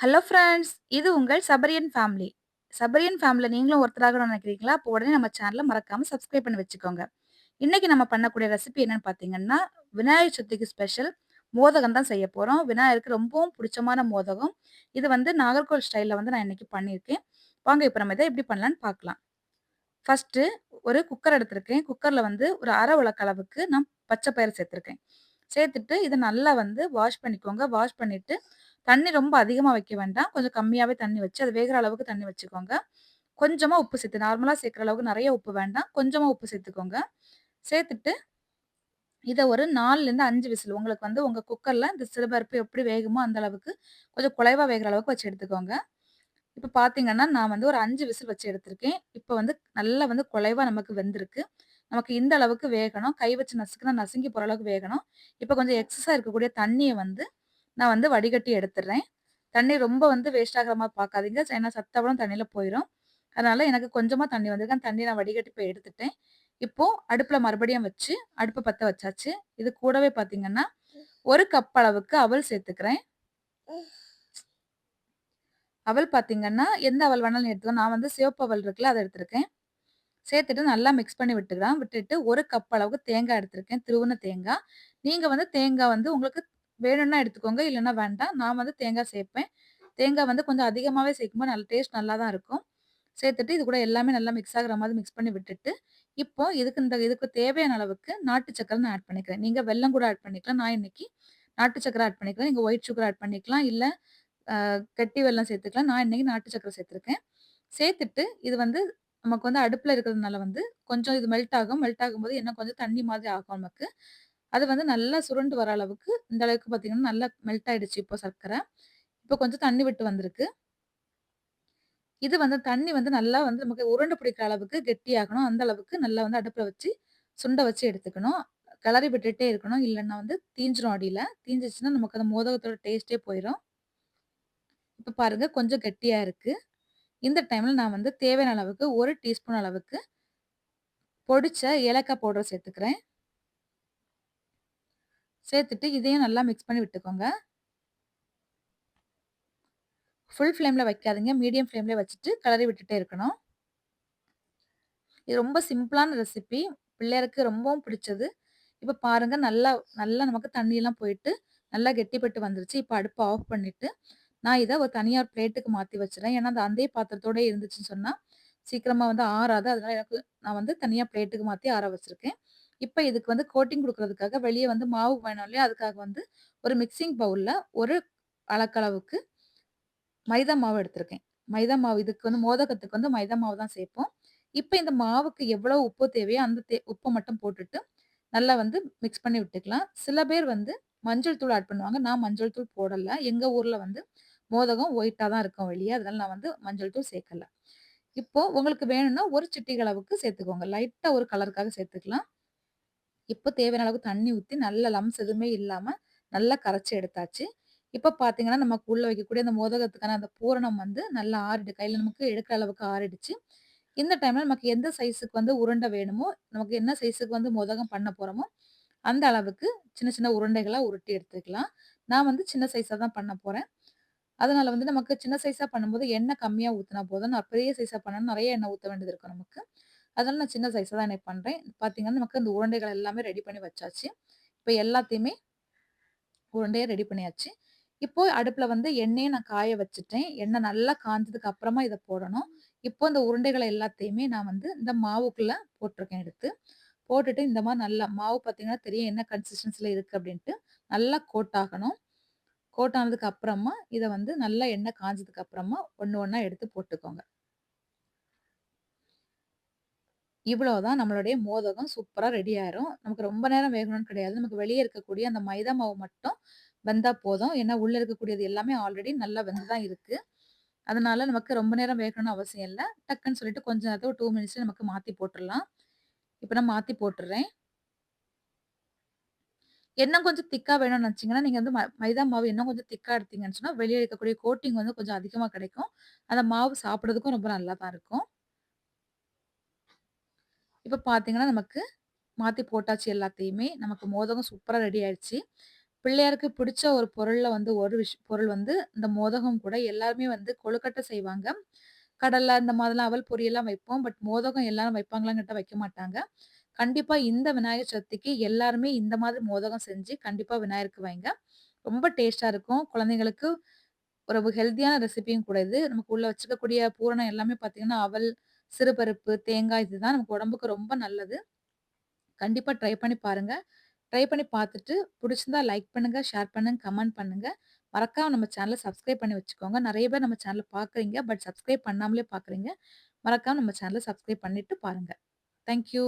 Hello friends! இது உங்கள் சபரியன் family. சபரியன் ஃபேமிலியில் நீங்களும் ஒருத்தராகணும்னு நினைக்கிறீங்களா? அப்போ உடனே நம்ம சேனலை மறக்காமல் சப்ஸ்கிரைப் பண்ணி வச்சுக்கோங்க. இன்றைக்கி நம்ம பண்ணக்கூடிய ரெசிபி என்னென்னு பார்த்தீங்கன்னா, விநாயகர் சதுர்த்திக்கு ஸ்பெஷல் மோதகம் தான் செய்ய போகிறோம் விநாயகருக்கு ரொம்பவும் பிடிச்சமான மோதகம். இது வந்து நாகர்கோவில் ஸ்டைலில் வந்து நான் இன்றைக்கி பண்ணியிருக்கேன். வாங்க இப்போ நம்ம இதை எப்படி பண்ணலான்னு பார்க்கலாம். ஃபர்ஸ்ட்டு ஒரு குக்கர் எடுத்திருக்கேன். குக்கரில் வந்து ஒரு 1/2 அளவுக்கு நான் பச்சை பயிர் சேர்த்துருக்கேன். சேர்த்துட்டு இதை நல்லா வந்து வாஷ் பண்ணிக்கோங்க. வாஷ் பண்ணிவிட்டு தண்ணி ரொம்ப அதிகமாக வைக்க வேண்டாம். கொஞ்சம் கம்மியாகவே தண்ணி வச்சு, அது வேகிற அளவுக்கு தண்ணி வச்சுக்கோங்க. கொஞ்சமாக உப்பு சேர்த்து நார்மலாக சேர்க்குற அளவுக்கு நிறைய உப்பு வேண்டாம். கொஞ்சமாக உப்பு சேர்த்துக்கோங்க. சேர்த்துட்டு இதை ஒரு 4லேருந்து 5 விசில் உங்களுக்கு வந்து உங்கள் குக்கரில் இந்த சிறுபருப்பு எப்படி வேகுமோ அந்த அளவுக்கு கொஞ்சம் குலைவாக வேகிற அளவுக்கு வச்சு எடுத்துக்கோங்க. இப்போ பார்த்தீங்கன்னா, நான் வந்து ஒரு அஞ்சு விசில் வச்சு எடுத்திருக்கேன். இப்போ வந்து நல்லா வந்து குலைவாக நமக்கு வெந்திருக்கு. நமக்கு இந்த அளவுக்கு வேகணும். கை வச்சு நசுக்குனா நசுங்கி போகிற அளவுக்கு வேகணும். இப்போ கொஞ்சம் எக்ஸஸாக இருக்கக்கூடிய தண்ணியை வந்து நான் வந்து வடிகட்டி எடுத்துடுறேன். தண்ணி ரொம்ப வந்து வேஸ்ட் ஆகிற மாதிரி பார்க்காதீங்க. ஏன்னா சத்தெல்லாம் தண்ணியில் போயிடும் அதனால எனக்கு கொஞ்சமாக தண்ணி வந்திருக்கு. தண்ணி நான் வடிகட்டி போய் எடுத்துட்டேன். இப்போ அடுப்பில் மறுபடியும் வச்சு அடுப்பை பற்ற வச்சாச்சு. இது கூடவே பார்த்தீங்கன்னா, ஒரு கப் அளவுக்கு அவல் சேர்த்துக்கிறேன். அவல் பார்த்தீங்கன்னா, எந்த அவல் வேணாலும் எடுத்துக்கலாம். நான் வந்து சிவப்பு அவல் இருக்குல்ல, அதை எடுத்திருக்கேன். சேர்த்துட்டு நல்லா மிக்ஸ் பண்ணி விட்டுக்கலாம். விட்டுட்டு ஒரு கப் அளவுக்கு தேங்காய் எடுத்திருக்கேன். திருவுன தேங்காய். நீங்கள் வந்து தேங்காய் வந்து உங்களுக்கு வேணும்னா எடுத்துக்கோங்க. இல்லைன்னா வேண்டாம். நான் வந்து தேங்காய் சேர்ப்பேன். தேங்காய் வந்து கொஞ்சம் அதிகமாகவே சேர்க்கும்போது நல்ல டேஸ்ட் நல்லா தான் இருக்கும். சேர்த்துட்டு இது கூட எல்லாமே நல்லா மிக்ஸ் ஆகிற மாதிரி மிக்ஸ் பண்ணி விட்டுட்டு, இப்போ இதுக்கு இந்த இதுக்கு தேவையான அளவுக்கு நாட்டு சக்கரை நான் ஆட் பண்ணிக்கிறேன். நீங்கள் வெல்லம் கூட ஆட் பண்ணிக்கலாம். நான் இன்னைக்கு நாட்டு சக்கரை ஆட் பண்ணிக்கிறேன். நீங்கள் ஒயிட் சுகர் ஆட் பண்ணிக்கலாம். இல்லை கட்டி வெல்லம் சேர்த்துக்கலாம். நான் இன்னைக்கு நாட்டு சக்கரை சேர்த்துருக்கேன். சேர்த்துட்டு இது வந்து நமக்கு வந்து அடுப்பில் இருக்கிறதுனால வந்து கொஞ்சம் இது மெல்ட் ஆகும். மெல்ட் ஆகும்போது இன்னும் கொஞ்சம் தண்ணி மாதிரி ஆகும் நமக்கு. அது வந்து நல்லா சுருண்டு வர அளவுக்கு இந்த அளவுக்கு பார்த்தீங்கன்னா, நல்லா மெல்ட் ஆயிடுச்சு இப்போ சர்க்கரை. இப்போ கொஞ்சம் தண்ணி விட்டு வந்திருக்கு. இது வந்து தண்ணி வந்து நல்லா வந்து நமக்கு உருண்டை பிடிக்கிற அளவுக்கு கெட்டியாகணும். அந்த அளவுக்கு நல்லா வந்து அடுப்பில் வச்சு சுண்டை வச்சு எடுத்துக்கணும். கிளறி விட்டுட்டே இருக்கணும். இல்லைன்னா வந்து தீஞ்சிரும் அடியில் தீஞ்சிச்சுன்னா நமக்கு அந்த மோதகத்தோட டேஸ்ட்டே போயிடும் இப்போ பாருங்கள் கொஞ்சம் கெட்டியாக இருக்குது இந்த டைமில் நான் வந்து தேவையான அளவுக்கு ஒரு டீஸ்பூன் அளவுக்கு பொடிச்ச ஏலக்காய் பவுடர் சேர்த்துக்கிறேன். சேர்த்துட்டு இதையும் நல்லா மிக்ஸ் பண்ணி விட்டுக்கோங்க. ஃபுல் ஃப்ளேமில் வைக்காதீங்க. மீடியம் ஃப்ளேமில் வச்சுட்டு கலரி விட்டுட்டே இருக்கணும். இது ரொம்ப சிம்பிளான ரெசிபி. பிள்ளையருக்கு ரொம்பவும் பிடிச்சது. இப்போ பாருங்க நல்லா நல்லா நமக்கு தண்ணியெல்லாம் போயிட்டு, நல்லா கெட்டிப்பட்டு வந்துருச்சு. இப்போ அடுப்பை ஆஃப் பண்ணிவிட்டு நான் இதை ஒரு தனியார் பிளேட்டுக்கு மாற்றி வச்சுறேன். ஏன்னா, அந்த அதே பாத்திரத்தோடயே இருந்துச்சுன்னு சொன்னால் சீக்கிரமாக வந்து ஆறாது. அதனால் எனக்கு நான் வந்து தனியாக பிளேட்டுக்கு மாற்றி ஆற வச்சுருக்கேன் இப்போ இதுக்கு வந்து கோட்டிங் கொடுக்கறதுக்காக வெளியே வந்து மாவு வேணும் இல்லையா? அதுக்காக வந்து ஒரு மிக்ஸிங் பவுலில் ஒரு அளக்களவுக்கு மைதா மாவு எடுத்திருக்கேன். மைதா மாவு இதுக்கு வந்து மோதகத்துக்கு வந்து மைதா மாவு தான் சேர்ப்போம். இப்போ இந்த மாவுக்கு எவ்வளோ உப்பு தேவையோ அந்த தே உப்பை மட்டும் போட்டுட்டு, நல்லா வந்து மிக்ஸ் பண்ணி விட்டுக்கலாம். சில பேர் வந்து மஞ்சள் தூள் ஆட் பண்ணுவாங்க. நான் மஞ்சள் தூள் போடல. எங்கள் ஊரில் வந்து மோதகம் ஒயிட்டாக தான் இருக்கும் வெளியே அதனால நான் வந்து மஞ்சள் தூள் சேர்க்கல. இப்போ உங்களுக்கு வேணும்னா ஒரு சிட்டிகளவுக்கு சேர்த்துக்கோங்க. லைட்டாக ஒரு கலருக்காக சேர்த்துக்கலாம். இப்போ தேவையான அளவுக்கு தண்ணி ஊற்றி நல்ல லம்ஸ் எதுவுமே இல்லாமல் நல்லா கரைச்சி எடுத்தாச்சு. இப்போ பார்த்தீங்கன்னா, நமக்கு உள்ளே வைக்கக்கூடிய அந்த மோதகத்துக்கான அந்த பூரணம் வந்து நல்லா ஆறிடு கையில் நமக்கு எடுக்கிற அளவுக்கு ஆறிடுச்சு. இந்த டைமில் நமக்கு எந்த சைஸுக்கு வந்து உருண்டை வேணுமோ, நமக்கு என்ன சைஸுக்கு வந்து மோதகம் பண்ண போகிறோமோ அந்த அளவுக்கு சின்ன சின்ன உருண்டைகளாக உருட்டி எடுத்துக்கலாம். நான் வந்து சின்ன சைஸாக தான் பண்ண போகிறேன் அதனால் வந்து நமக்கு சின்ன சைஸாக பண்ணும்போது எண்ணெய் கம்மியாக ஊற்றினா போதும். நான் பெரிய சைஸாக பண்ணணும் நிறைய எண்ணெய் ஊற்ற வேண்டியது இருக்கும் நமக்கு. அதனால் நான் சின்ன சைஸாக தான் எனக்கு பண்ணுறேன் பார்த்தீங்கன்னா, நமக்கு அந்த உருண்டைகள் எல்லாமே ரெடி பண்ணி வச்சாச்சு. இப்போ எல்லாத்தையுமே உருண்டையை ரெடி பண்ணியாச்சு. இப்போ அடுப்பில் வந்து எண்ணெயை நான் காய வச்சுட்டேன். எண்ணெய் நல்லா காஞ்சதுக்கு அப்புறமா இதை போடணும். இப்போ இந்த உருண்டைகளை எல்லாத்தையுமே நான் வந்து இந்த மாவுக்குள்ளே போட்டிருக்கேன் எடுத்து. போட்டுட்டு இந்த மாதிரி நல்லா மாவு பார்த்தீங்கன்னா தெரியும் என்ன கன்சிஸ்டன்சில இருக்குது அப்படின்ட்டு நல்லா கோட் ஆகணும். கோட் ஆனதுக்கு அப்புறமா இதை வந்து நல்லா எண்ணெய் காஞ்சதுக்கு அப்புறமா ஒன்று ஒன்றா எடுத்து போட்டுக்கோங்க. இவ்வளவுதான் நம்மளுடைய மோதகம் சூப்பரா ரெடி ஆயிரும். நமக்கு ரொம்ப நேரம் வேகணும்னு கிடையாது. நமக்கு வெளியே இருக்கக்கூடிய அந்த மைதா மாவு மட்டும் வெந்தால் போதும். ஏன்னா உள்ள இருக்கக்கூடியது எல்லாமே ஆல்ரெடி நல்லா வெந்து தான் இருக்கு. அதனால நமக்கு ரொம்ப நேரம் வேகணும்னு அவசியம் இல்லை டக்குன்னு சொல்லிட்டு கொஞ்ச நேரத்தை ஒரு டூ மினிட்ஸ்ல நமக்கு மாத்தி போட்டுடலாம் இப்ப நான் மாத்தி போட்டுறேன். இன்னும் கொஞ்சம் திக்காக வேணும்னு நினச்சிங்கன்னா நீங்கள் வந்து ம மைதா மாவு இன்னும் கொஞ்சம் திக்காக எடுத்தீங்கன்னு சொன்னால் வெளியே இருக்கக்கூடிய கோட்டிங் வந்து கொஞ்சம் அதிகமாக கிடைக்கும். அந்த மாவு சாப்பிட்றதுக்கும் ரொம்ப நல்லா தான் இருக்கும். இப்போ பார்த்தீங்கன்னா, நமக்கு மாற்றி போட்டாச்சு எல்லாத்தையுமே. நமக்கு மோதகம் சூப்பராக ரெடி ஆயிடுச்சு. பிள்ளையாருக்கு பிடிச்ச ஒரு பொருளில் வந்து ஒரு விஷ் பொருள் வந்து இந்த மோதகம் கூட. எல்லாருமே வந்து கொழுக்கட்டை செய்வாங்க. கடலில் இந்த மாதிரிலாம் அவல் பொரியெல்லாம் வைப்போம். பட் மோதகம் எல்லாரும் வைப்பாங்களாங்கிட்ட வைக்க மாட்டாங்க. கண்டிப்பாக இந்த விநாயகர் சதுர்த்திக்கு எல்லாருமே இந்த மாதிரி மோதகம் செஞ்சு கண்டிப்பாக விநாயகருக்கு வைங்க. ரொம்ப டேஸ்டாக இருக்கும். குழந்தைங்களுக்கு ஒரு ஹெல்த்தியான ரெசிபியும் கூட இது. நமக்கு உள்ளே வச்சுக்கக்கூடிய பூரணம் எல்லாமே பார்த்தீங்கன்னா, அவல், சிறுபருப்பு, தேங்காய் இதுதான் நமக்கு உடம்புக்கு ரொம்ப நல்லது. கண்டிப்பாக ட்ரை பண்ணி பாருங்கள் ட்ரை பண்ணி பார்த்துட்டு பிடிச்சிருந்தா லைக் பண்ணுங்கள் ஷேர் பண்ணுங்க, கமெண்ட் பண்ணுங்க. மறக்காம நம்ம சேனலை சப்ஸ்கிரைப் பண்ணி வச்சுக்கோங்க. நிறைய பேர் நம்ம சேனலை பார்க்குறீங்க. பட் சப்ஸ்கிரைப் பண்ணாமலே பார்க்குறீங்க. மறக்காம நம்ம சேனலை சப்ஸ்கிரைப் பண்ணிட்டு பாருங்கள் தேங்க் யூ.